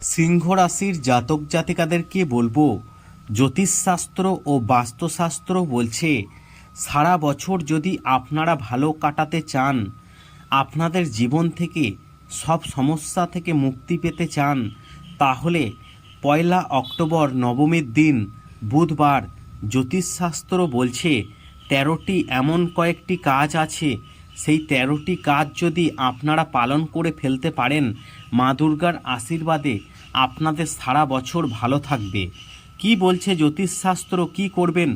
সিংহ রাশির জাতক জাতিকাদেরকে বলব, জ্যোতিষশাস্ত্র ও বাস্তুশাস্ত্র বলছে, সারা বছর যদি আপনারা ভালো কাটাতে চান, আপনাদের জীবন থেকে সব সমস্যা থেকে মুক্তি পেতে চান, তাহলে পয়লা অক্টোবর নবমীর দিন বুধবার জ্যোতিষশাস্ত্র বলছে, তেরোটি এমন কয়েকটি কাজ আছে সেই তেরোটি কাজ যদি আপনারা পালন করে ফেলতে পারেন, মা দুর্গার আশীর্বাদে আপনাদের সারা বছর ভালো থাকবে। কি বলছে জ্যোতিষশাস্ত্র? কি করবেন?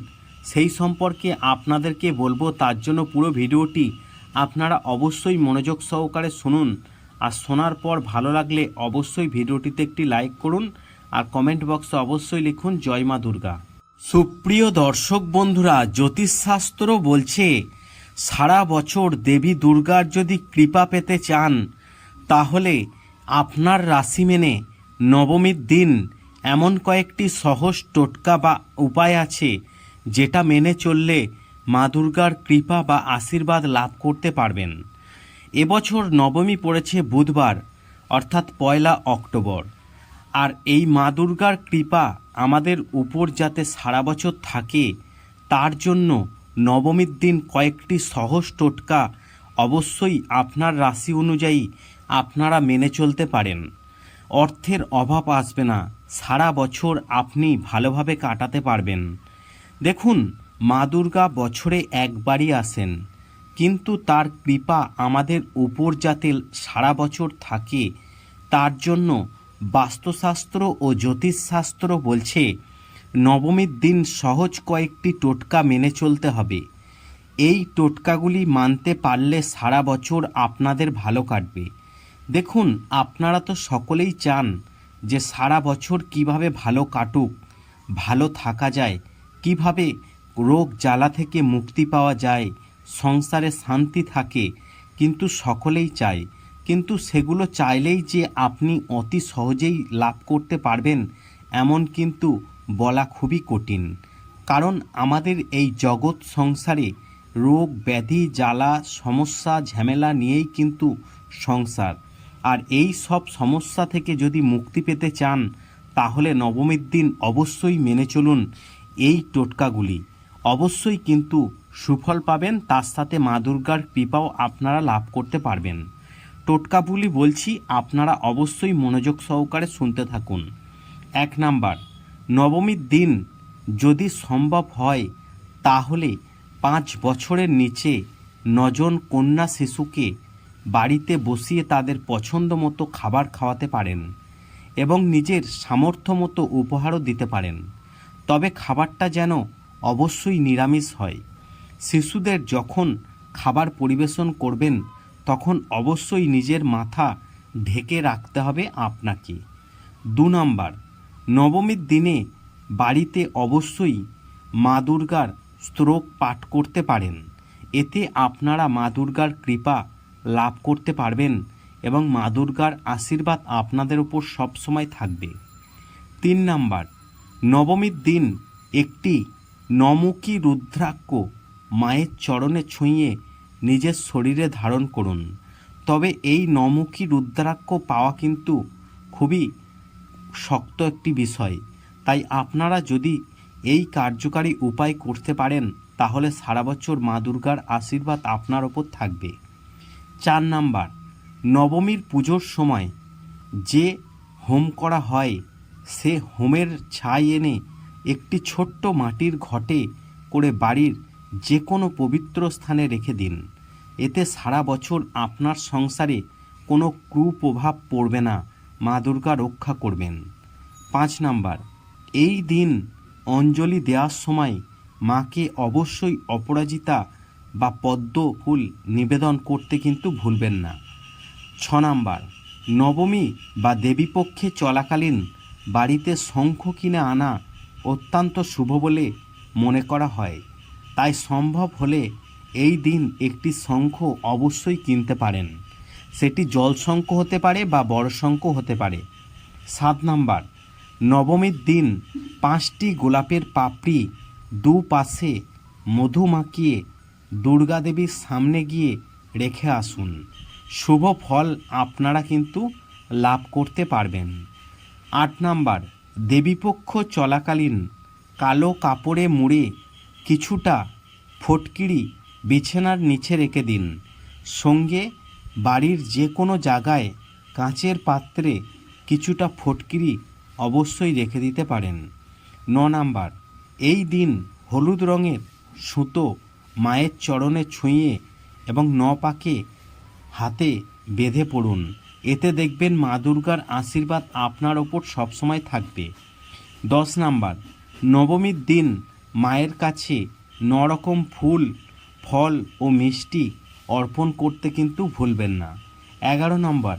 সেই সম্পর্কে আপনাদেরকে বলব। তার জন্য পুরো ভিডিওটি আপনারা অবশ্যই মনোযোগ সহকারে শুনুন। আর শোনার পর ভালো লাগলে অবশ্যই ভিডিওটিতে একটি লাইক করুন আর কমেন্ট বক্সে অবশ্যই লিখুন, জয় মা দুর্গা। সুপ্রিয় দর্শক বন্ধুরা, জ্যোতিষশাস্ত্র বলছে সারা বছর দেবী দুর্গার যদি কৃপা পেতে চান, তাহলে আপনার রাশি মেনে নবমীর দিন এমন কয়েকটি সহজ টোটকা বা উপায় আছে, যেটা মেনে চললে মা দুর্গার কৃপা বা আশীর্বাদ লাভ করতে পারবেন। এবছর নবমী পড়েছে বুধবার, অর্থাৎ পয়লা অক্টোবর। আর এই মা দুর্গার কৃপা আমাদের উপর যাতে সারা বছর থাকে, তার জন্য নবমীর দিন কয়েকটি সহজ টোটকা অবশ্যই আপনার রাশি অনুযায়ী আপনারা মেনে চলতে পারেন। অর্থের অভাব আসবে না। সারা বছর আপনি ভালোভাবে কাটাতে পারবেন। দেখুন, মা দুর্গা বছরে একবারই আসেন। কিন্তু তার কৃপা আমাদের উপর যাতে সারা বছর থাকে, তার জন্য বাস্তুশাস্ত্র ও জ্যোতিষশাস্ত্র বলছে নবমীর দিন সহজ কয়েকটি টোটকা মেনে চলতে হবে। এই টোটকাগুলি মানতে পারলে সারা বছর আপনাদের ভালো কাটবে। দেখুন, আপনারা তো সকলেই চান যে সারা বছর কীভাবে ভালো কাটুক, ভালো থাকা যায়, কীভাবে রোগ জ্বালা থেকে মুক্তি পাওয়া যায়, সংসারে শান্তি থাকে, কিন্তু সকলেই চায়। কিন্তু সেগুলো চাইলেই যে আপনি অতি সহজেই লাভ করতে পারবেন, এমন কিন্তু বলা খুবই কঠিন। কারণ আমাদের এই জগৎ সংসারে রোগ, ব্যাধি, জ্বালা, সমস্যা, ঝামেলা নিয়েই কিন্তু সংসার। আর এই সব সমস্যা থেকে যদি মুক্তি পেতে চান, তাহলে নবমীর দিন অবশ্যই মেনে চলুন এই টোটকাগুলি। অবশ্যই কিন্তু সুফল পাবেন, তার সাথে মা দুর্গার কৃপাও আপনারা লাভ করতে পারবেন। টোটকাগুলি বলছি, আপনারা অবশ্যই মনোযোগ সহকারে শুনতে থাকুন। এক নাম্বার নবমীর দিন যদি সম্ভব হয়, তাহলে পাঁচ বছরের নিচে নজন কন্যা শিশুকে বাড়িতে বসিয়ে তাদের পছন্দ মতো খাবার খাওয়াতে পারেন এবং নিজের সামর্থ্য মতো উপহারও দিতে পারেন। তবে খাবারটা যেন অবশ্যই নিরামিষ হয়। শিশুদের যখন খাবার পরিবেশন করবেন, তখন অবশ্যই নিজের মাথা ঢেকে রাখতে হবে আপনাকে। দু নম্বর নবমীর দিনে বাড়িতে অবশ্যই মা দুর্গার স্তোক পাঠ করতে পারেন। এতে আপনারা মা দুর্গার কৃপা লাভ করতে পারবেন এবং মা দুর্গার আশীর্বাদ আপনাদের উপর সবসময় থাকবে। তিন নাম্বার, নবমীর দিন একটি নমুখী রুদ্রাক্ষ মায়ের চরণে ছুঁয়ে নিজের শরীরে ধারণ করুন। তবে এই নমুখী রুদ্রাক্ষ পাওয়া কিন্তু খুবই শক্ত একটি বিষয়। তাই আপনারা যদি এই কার্যকারী উপায় করতে পারেন, তাহলে সারা বছর মা দুর্গার আশীর্বাদ আপনার ওপর থাকবে। চার নাম্বার, নবমীর পুজোর সময় যে হোম করা হয়, সে হোমের ছাই এনে একটি ছোট্ট মাটির ঘটে করে বাড়ির যে কোনো পবিত্র স্থানে রেখে দিন। এতে সারা বছর আপনার সংসারে কোনো কুপ্রভাব পড়বে না। মা দুর্গা রক্ষা করবেন। পাঁচ নাম্বার, এই দিন অঞ্জলি দেওয়ার সময় মাকে অবশ্যই অপরাজিতা বা পদ্ম ফুল নিবেদন করতে কিন্তু ভুলবেন না। ছ নাম্বার, নবমী বা দেবীপক্ষে চলাকালীন বাড়িতে শঙ্খ কিনে আনা অত্যন্ত শুভ বলে মনে করা হয়। তাই সম্ভব হলে এই দিন একটি শঙ্খ অবশ্যই কিনতে পারেন। সেটি জল শঙ্খ হতে পারে বা বড় শঙ্খ হতে পারে। সাত নাম্বার, নবমীর দিন পাঁচটি গোলাপের পাপড়ি দুপাশে মধু মাখিয়ে দুর্গাদেবীর সামনে গিয়ে রেখে আসুন। শুভ ফল আপনারা কিন্তু লাভ করতে পারবেন। আট নাম্বার, দেবীপক্ষ চলাকালীন কালো কাপড়ে মুড়ে কিছুটা ফটকিরি বিছানার নিচে রেখে দিন। সঙ্গে বাড়ির যে কোনো জায়গায় কাঁচের পাত্রে কিছুটা ফটকিরি অবশ্যই রেখে দিতে পারেন। ন নাম্বার, এই দিন হলুদ রঙের সুতো মায়ের চরণে ছুঁয়ে এবং ন পাকে হাতে বেঁধে পড়ুন। এতে দেখবেন মা দুর্গার আশীর্বাদ আপনার ওপর সবসময় থাকবে। দশ নাম্বার, নবমীর দিন মায়ের কাছে নরকম ফুল, ফল ও মিষ্টি অর্পণ করতে কিন্তু ভুলবেন না। এগারো নম্বর,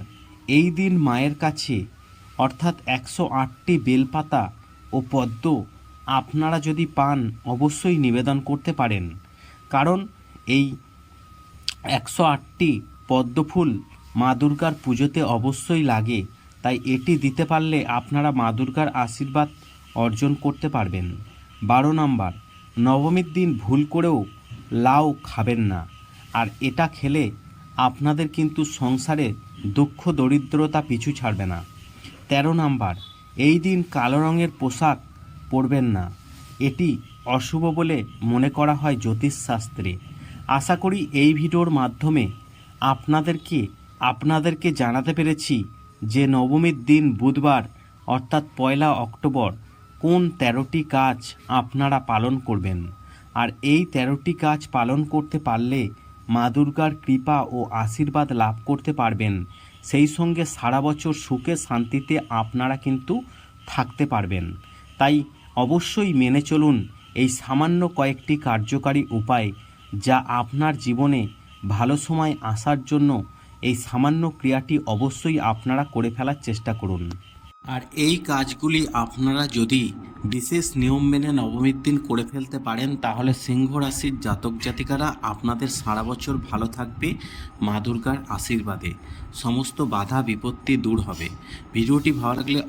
এই দিন মায়ের কাছে অর্থাৎ একশো আটটি বেলপাতা ও পদ্ম আপনারা যদি পান, অবশ্যই নিবেদন করতে পারেন। কারণ এই একশো আটটি পদ্মফুল মা দুর্গার পুজোতে অবশ্যই লাগে। তাই এটি দিতে পারলে আপনারা মা দুর্গার আশীর্বাদ অর্জন করতে পারবেন। বারো নম্বর, নবমীর দিন ভুল করেও লাউ খাবেন না। আর এটা খেলে আপনাদের কিন্তু সংসারে দুঃখ, দরিদ্রতা পিছু ছাড়বে না। তেরো নাম্বার, এই দিন কালো রঙের পোশাক পরবেন না। এটি অশুভ বলে মনে করা হয় জ্যোতিষশাস্ত্রে। আশা করি এই ভিডিওর মাধ্যমে আপনাদেরকে আপনাদেরকে জানাতে পেরেছি যে নবমীর দিন বুধবার, অর্থাৎ পয়লা অক্টোবর, কোন তেরোটি কাজ আপনারা পালন করবেন। আর এই তেরোটি কাজ পালন করতে পারলে মা দুর্গার কৃপা ও আশীর্বাদ লাভ করতে পারবেন। সেই সঙ্গে সারা বছর সুখে শান্তিতে আপনারা কিন্তু থাকতে পারবেন। তাই অবশ্যই মেনে চলুন এই সামান্য কয়েকটি কার্যকারী উপায় যা আপনার জীবনে ভালো সময় আসার জন্য এই সামান্য ক্রিয়াটি অবশ্যই আপনারা করে ফেলার চেষ্টা করুন। আর এই কাজগুলি আপনারা যদি বিশেষ নিয়ম মেনে নবমীর দিন করে ফেলতে পারেন, তাহলে সিংহ রাশির জাতক জাতিকারা আপনাদের সারা বছর ভালো থাকবে, মা দুর্গার আশীর্বাদে। সমস্ত বাধা বিপত্তি দূর হবে। ভিডিওটি ভালো লাগলে